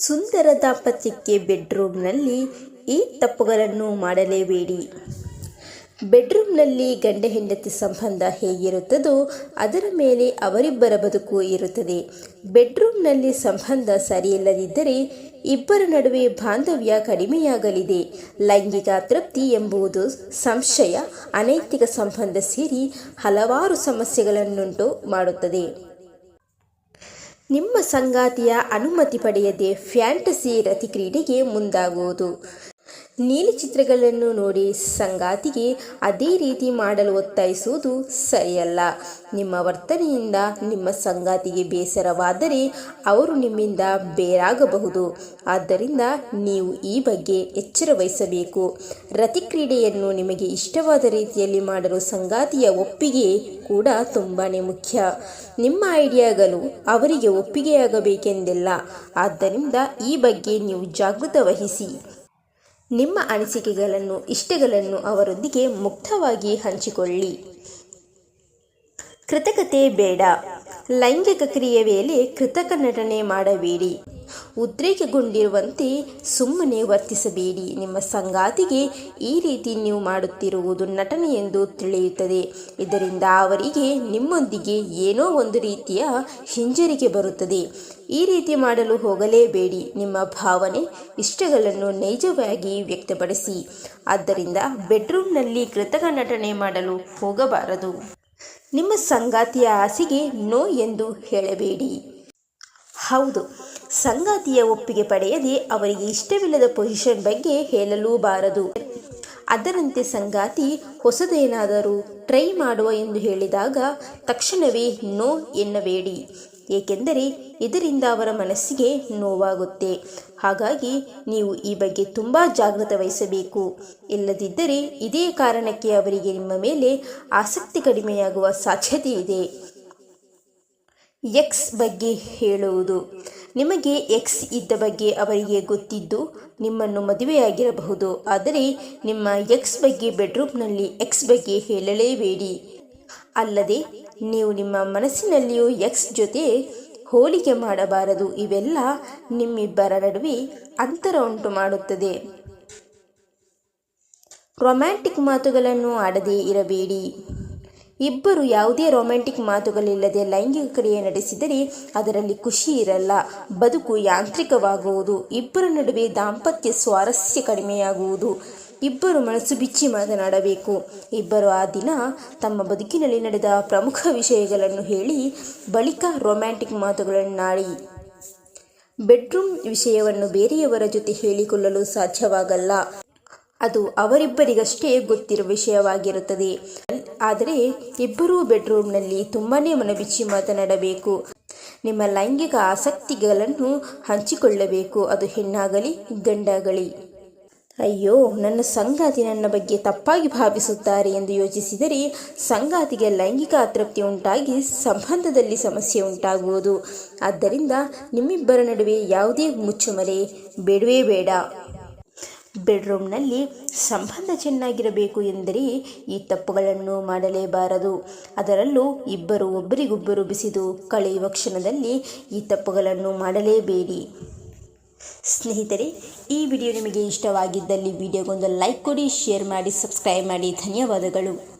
ಸುಂದರ ದಾಂಪತ್ಯಕ್ಕೆ ಬೆಡ್ರೂಮ್ನಲ್ಲಿ ಈ ತಪ್ಪುಗಳನ್ನು ಮಾಡಲೇಬೇಡಿ. ಬೆಡ್ರೂಮ್ನಲ್ಲಿ ಗಂಡ ಹೆಂಡತಿ ಸಂಬಂಧ ಹೇಗಿರುತ್ತದೋ ಅದರ ಮೇಲೆ ಅವರಿಬ್ಬರ ಬದುಕು ಇರುತ್ತದೆ. ಬೆಡ್ರೂಮ್ನಲ್ಲಿ ಸಂಬಂಧ ಸರಿಯಿಲ್ಲದಿದ್ದರೆ ಇಬ್ಬರ ನಡುವೆ ಬಾಂಧವ್ಯ ಕಡಿಮೆಯಾಗಲಿದೆ. ಲೈಂಗಿಕ ತೃಪ್ತಿ ಎಂಬುದು ಸಂಶಯ, ಅನೈತಿಕ ಸಂಬಂಧ ಸೇರಿ ಹಲವಾರು ಸಮಸ್ಯೆಗಳನ್ನುಂಟು ಮಾಡುತ್ತದೆ. ನಿಮ್ಮ ಸಂಗಾತಿಯ ಅನುಮತಿ ಪಡೆಯದೆ ಫ್ಯಾಂಟಸಿ ರತಿಕ್ರೀಡೆಗೆ ಮುಂದಾಗುವುದು. ನೀಲಿ ಚಿತ್ರಗಳನ್ನು ನೋಡಿ ಸಂಗಾತಿಗೆ ಅದೇ ರೀತಿ ಮಾಡಲು ಒತ್ತಾಯಿಸುವುದು ಸರಿಯಲ್ಲ. ನಿಮ್ಮ ವರ್ತನೆಯಿಂದ ನಿಮ್ಮ ಸಂಗಾತಿಗೆ ಬೇಸರವಾದರೆ ಅವರು ನಿಮ್ಮಿಂದ ಬೇರಾಗಬಹುದು. ಆದ್ದರಿಂದ ನೀವು ಈ ಬಗ್ಗೆ ಎಚ್ಚರ ವಹಿಸಬೇಕು. ರತಿಕ್ರೀಡೆಯನ್ನು ನಿಮಗೆ ಇಷ್ಟವಾದ ರೀತಿಯಲ್ಲಿ ಮಾಡಲು ಸಂಗಾತಿಯ ಒಪ್ಪಿಗೆ ಕೂಡ ತುಂಬಾ ಮುಖ್ಯ. ನಿಮ್ಮ ಐಡಿಯಾಗಳು ಅವರಿಗೆ ಒಪ್ಪಿಗೆಯಾಗಬೇಕೆಂದಿಲ್ಲ. ಆದ್ದರಿಂದ ಈ ಬಗ್ಗೆ ನೀವು ಜಾಗೃತ ವಹಿಸಿ ನಿಮ್ಮ ಅನಿಸಿಕೆಗಳನ್ನು ಇಷ್ಟಗಳನ್ನು ಅವರೊಂದಿಗೆ ಮುಕ್ತವಾಗಿ ಹಂಚಿಕೊಳ್ಳಿ. ಕೃತಕತೆ ಬೇಡ. ಲೈಂಗಿಕ ಕ್ರಿಯೆ ವೇಳೆ ಕೃತಕ ನಟನೆ ಮಾಡಬೇಡಿ. ಉದ್ರೇಕಗೊಂಡಿರುವಂತೆ ಸುಮ್ಮನೆ ವರ್ತಿಸಬೇಡಿ. ನಿಮ್ಮ ಸಂಗಾತಿಗೆ ಈ ರೀತಿ ನೀವು ಮಾಡುತ್ತಿರುವುದು ನಟನೆ ಎಂದು ತಿಳಿಯುತ್ತದೆ. ಇದರಿಂದ ಅವರಿಗೆ ನಿಮ್ಮೊಂದಿಗೆ ಏನೋ ಒಂದು ರೀತಿಯ ಹಿಂಜರಿಕೆ ಬರುತ್ತದೆ. ಈ ರೀತಿ ಮಾಡಲು ಹೋಗಲೇಬೇಡಿ. ನಿಮ್ಮ ಭಾವನೆ, ಇಷ್ಟಗಳನ್ನು ನೈಜವಾಗಿ ವ್ಯಕ್ತಪಡಿಸಿ. ಆದ್ದರಿಂದ ಬೆಡ್ರೂಮ್ನಲ್ಲಿ ಕೃತಕ ನಟನೆ ಮಾಡಲು ಹೋಗಬಾರದು. ನಿಮ್ಮ ಸಂಗಾತಿಯ ಆಸೆಗೆ ನೋ ಎಂದು ಹೇಳಬೇಡಿ. ಹೌದು. ಸಂಗಾತಿಯ ಒಪ್ಪಿಗೆ ಪಡೆಯದೆ ಅವರಿಗೆ ಇಷ್ಟವಿಲ್ಲದ ಪೊಸಿಷನ್ ಬಗ್ಗೆ ಹೇಳಲೂಬಾರದು. ಅದರಂತೆ ಸಂಗಾತಿ ಹೊಸದೇನಾದರೂ ಟ್ರೈ ಮಾಡುವ ಎಂದು ಹೇಳಿದಾಗ ತಕ್ಷಣವೇ ನೋ ಎನ್ನಬೇಡಿ. ಏಕೆಂದರೆ ಇದರಿಂದ ಅವರ ಮನಸ್ಸಿಗೆ ನೋವಾಗುತ್ತೆ. ಹಾಗಾಗಿ ನೀವು ಈ ಬಗ್ಗೆ ತುಂಬ ಜಾಗೃತ ವಹಿಸಬೇಕು. ಇಲ್ಲದಿದ್ದರೆ ಇದೇ ಕಾರಣಕ್ಕೆ ಅವರಿಗೆ ನಿಮ್ಮ ಮೇಲೆ ಆಸಕ್ತಿ ಕಡಿಮೆಯಾಗುವ ಸಾಧ್ಯತೆ ಇದೆ ಎಕ್ಸ್ ಬಗ್ಗೆ ಹೇಳುವುದು. ನಿಮಗೆ ಎಕ್ಸ್ ಇದ್ದ ಬಗ್ಗೆ ಅವರಿಗೆ ಗೊತ್ತಿದ್ದು ನಿಮ್ಮನ್ನು ಮದುವೆಯಾಗಿರಬಹುದು. ಆದರೆ ನಿಮ್ಮ ಎಕ್ಸ್ ಬಗ್ಗೆ ಬೆಡ್ರೂಮ್ನಲ್ಲಿ ಎಕ್ಸ್ ಬಗ್ಗೆ ಹೇಳಲೇಬೇಡಿ. ಅಲ್ಲದೆ, ನೀವು ನಿಮ್ಮ ಮನಸ್ಸಿನಲ್ಲಿಯೂ ಎಕ್ಸ್ ಜೊತೆ ಹೋಲಿಕೆ ಮಾಡಬಾರದು. ಇವೆಲ್ಲ ನಿಮ್ಮಿಬ್ಬರ ನಡುವೆ ಅಂತರ ಉಂಟು ಮಾಡುತ್ತದೆ. ರೊಮ್ಯಾಂಟಿಕ್ ಮಾತುಗಳನ್ನು ಆಡದೇ ಇರಬೇಡಿ. ಇಬ್ಬರು ಯಾವುದೇ ರೊಮ್ಯಾಂಟಿಕ್ ಮಾತುಗಳಿಲ್ಲದೆ ಲೈಂಗಿಕ ಕ್ರಿಯೆ ನಡೆಸಿದರೆ ಅದರಲ್ಲಿ ಖುಷಿ ಇರಲ್ಲ. ಬದುಕು ಯಾಂತ್ರಿಕವಾಗುವುದು. ಇಬ್ಬರ ನಡುವೆ ದಾಂಪತ್ಯ ಸ್ವಾರಸ್ಯ ಕಡಿಮೆಯಾಗುವುದು. ಇಬ್ಬರು ಮನಸ್ಸು ಬಿಚ್ಚಿ ಮಾತನಾಡಬೇಕು. ಇಬ್ಬರು ಆ ದಿನ ತಮ್ಮ ಬದುಕಿನಲ್ಲಿ ನಡೆದ ಪ್ರಮುಖ ವಿಷಯಗಳನ್ನು ಹೇಳಿ, ಬಳಿಕ ರೊಮ್ಯಾಂಟಿಕ್ ಮಾತುಗಳನ್ನಾಡಿ. ಬೆಡ್ರೂಮ್ ವಿಷಯವನ್ನು ಬೇರೆಯವರ ಜೊತೆ ಹೇಳಿಕೊಳ್ಳಲು ಸಾಧ್ಯವಾಗಲ್ಲ. ಅದು ಅವರಿಬ್ಬರಿಗಷ್ಟೇ ಗೊತ್ತಿರುವ ವಿಷಯವಾಗಿರುತ್ತದೆ. ಆದರೆ ಇಬ್ಬರೂ ಬೆಡ್ರೂಮ್ನಲ್ಲಿ ತುಂಬಾ ಮನಬಿಚ್ಚಿ ಮಾತನಾಡಬೇಕು. ನಿಮ್ಮ ಲೈಂಗಿಕ ಆಸಕ್ತಿಗಳನ್ನು ಹಂಚಿಕೊಳ್ಳಬೇಕು. ಅದು ಹೆಣ್ಣಾಗಲಿ, ಗಂಡಾಗಲಿ. ಅಯ್ಯೋ, ನನ್ನ ಸಂಗಾತಿ ನನ್ನ ಬಗ್ಗೆ ತಪ್ಪಾಗಿ ಭಾವಿಸುತ್ತಾರೆ ಎಂದು ಯೋಚಿಸಿದರೆ ಸಂಗಾತಿಗೆ ಲೈಂಗಿಕ ಅತೃಪ್ತಿ ಉಂಟಾಗಿ ಸಂಬಂಧದಲ್ಲಿ ಸಮಸ್ಯೆ ಉಂಟಾಗುವುದು. ಆದ್ದರಿಂದ ನಿಮ್ಮಿಬ್ಬರ ನಡುವೆ ಯಾವುದೇ ಮುಚ್ಚುಮರೆ ಬೇಡವೇ ಬೇಡ. ಬೆಡ್ರೂಮ್ನಲ್ಲಿ ಸಂಬಂಧ ಚೆನ್ನಾಗಿರಬೇಕು ಎಂದರೆ ಈ ತಪ್ಪುಗಳನ್ನು ಮಾಡಲೇಬಾರದು. ಅದರಲ್ಲೂ ಇಬ್ಬರು ಒಬ್ಬರಿಗೊಬ್ಬರು ಬಿಸಿದು ಕಳೆಯುವ ಕ್ಷಣದಲ್ಲಿ ಈ ತಪ್ಪುಗಳನ್ನು ಮಾಡಲೇಬೇಡಿ. ಸ್ನೇಹಿತರೆ, ಈ ವಿಡಿಯೋ ನಿಮಗೆ ಇಷ್ಟವಾಗಿದ್ದಲ್ಲಿ ವಿಡಿಯೋಗೊಂದು ಲೈಕ್ ಕೊಡಿ, ಶೇರ್ ಮಾಡಿ, ಸಬ್ಸ್ಕ್ರೈಬ್ ಮಾಡಿ. ಧನ್ಯವಾದಗಳು.